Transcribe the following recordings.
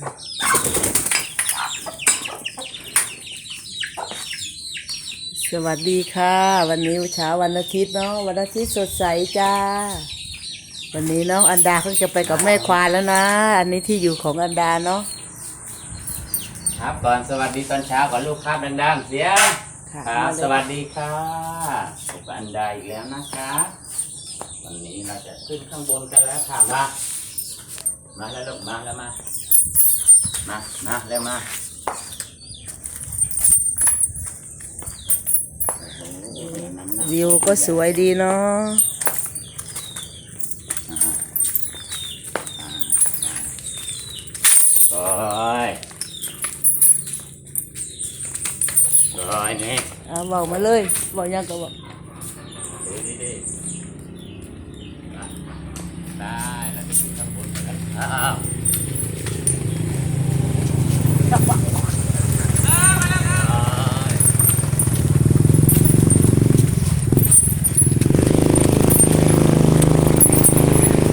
สวัสดีค่ะ วันนี้เช้าวันอาทิตย์เนาะวันอาทิตย์สดใสจ้า วันนี้น้องอันดาเขาจะไปกับแม่ควายแล้วนะ อันนี้ที่อยู่ของอันดาเนาะครับก่อนสวัสดีตอนเช้าก่อนลูกครับดังๆเสียงค่ะครับมาเลยสวัสดีค่ะผมอันดาอีกแล้วนะคะ วันนี้เราจะขึ้นข้างบนกันแล้วค่ะมามาแล้วลูกมาแล้วมา มามาแล้วมาโอ้โหน้ำหนักวิวก็สวยดีเนาะโอ้ยโอ้ยนี่เอาบอกมาเลยบอกยังก็บอกดูดิได้แล้วไปขึ้นข้างบนกันอ้าว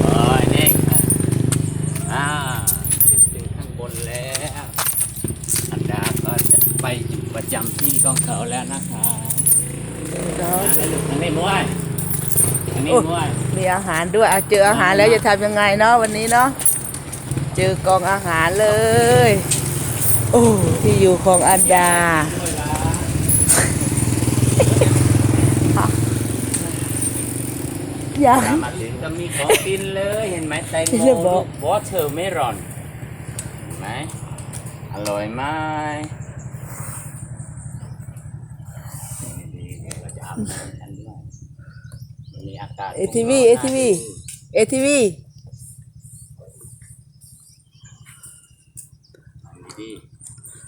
โอ้ยนี่อ่าขึ้นถึงข้างบนแล้ว อันดาก็จะไปอยู่ประจำที่ของ เขาแล้วนะคะเนาะมาแล้วอันนี้มวยอันนี้มวยมีอาหารด้วยเจออาหารแล้วจะทำยังไงเนาะวันนี้เนาะเจอกองอาหารเลย โอ้ที่อยู่ของอันดาอยามมาถึงก็มีของกินเลยเห็นไหมแตงโมบร้อยวอเตอร์เมลอนเห็นไหมอร่อยไหมนี่ๆเดี๋ยวเราจะ อาบน้ำกันด้วยวันนี้อากาศเอทีวีเอทีวีเอทีวีดี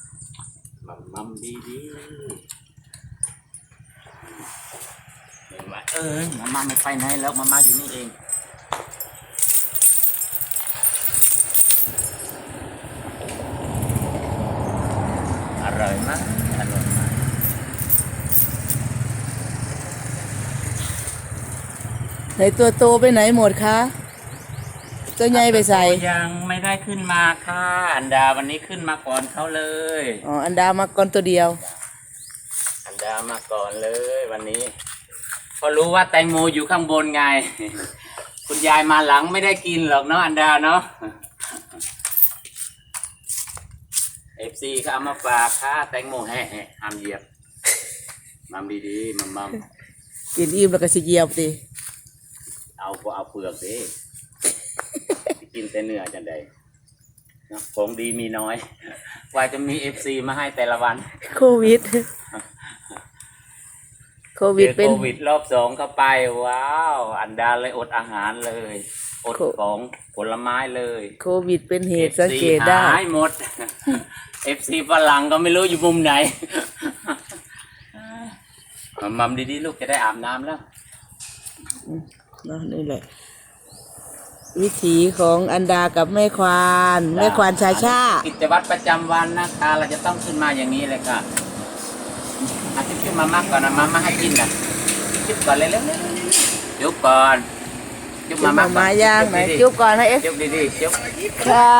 ๆมัมมัมดีดีเห็นไหมเออมาม่าไม่ไปไหนแล้วมาม่าอยู่นี่เองอร่อยมากอร่อยมาก ไหนตัวโตไปไหนหมดคะตัวใหญ่ไปใส่ยังไม่ได้ขึ้นมาค่ะอันดาวันนี้ขึ้นมาก่อนเขาเลยอ๋ออันดามาก่อนตัวเดียว อันดามาก่อนเลยวันนี้เพราะรู้ว่าแตงโมอยู่ข้างบนไง คุณยายมาหลังไม่ได้กินหรอกเนาะอันดาเนาะเอฟซีเขาเอามาฝากค่ะแตงโมแห่ห้ามเหยียบมัมดีๆมัมมัมกินอิ่มแล้วก็สิเหยียบดิ เอาก็เอาเปลือกดิกินแต่เนื้อจังใดเนาะของดีมีน้อยกว่าจะมีเอฟซีมาให้แต่ละวันโควิด โควิดเจอเป็น โควิดรอบสองเข้าไป ว้าว อันดาเลยอดอาหารเลย อดโค ของผลไม้เลย โควิดเป็นเหตุสังเกตได้หายหมด เอฟซีฝรั่งก็ไม่รู้อยู่มุมไหน มัมมัมดีๆ ลูกจะได้อาบน้ำแล้ว เนาะนี่แหละ วิถีของอันดากับแม่ควานแม่ควานชาชากิจวัตรประจำวันนะคะ เราจะต้องขึ้นมาอย่างนี้เลยค่ะอาทิตย์ขึ้นมามากก่อนนะมามาให้กินนะจุ๊บก่อนเลยเร็วๆจุ๊บก่อนจุ๊บจุ๊มาบมามามาย่างไหนดีๆจุ๊บก่อนนะเอฟจุ๊บดีๆจุ๊บ ค่ะ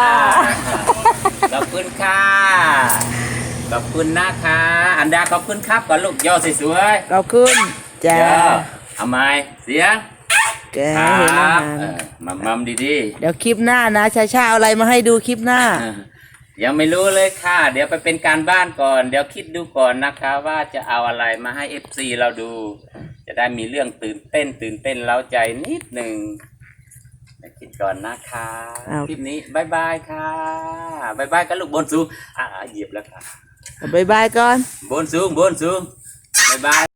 ขอบคุณค่ะ ขอบคุณนะคะ อันดาขอบคุณครับก่อนลูกย่อสวยเราขึ้นๆจ้า ย่อเอาไม้เสียง แกครัเห็นอาบหารเออมัมมัมดีเดี๋ยวคลิปหน้านะชาชาเอาอะไรมาให้ดูคลิปหน้า ๆ ยังไม่รู้เลยค่ะ เดี๋ยวไปเป็นการบ้านก่อน เดี๋ยวคิดดูก่อนนะคะ ว่าจะเอาอะไรมาให้ FC เราดู จะได้มีเรื่องตื่นเต้น ตื่นเต้นเล้าใจนิดหนึ่งเดี๋ยวคิดก่อนนะคะเอา คลิปนี้บายบายค่ะบายบายกันลูกบนสูงอ่าเหยียบแล้วค่ะ บายบายก่อน บนสูงบนสูงบายบาย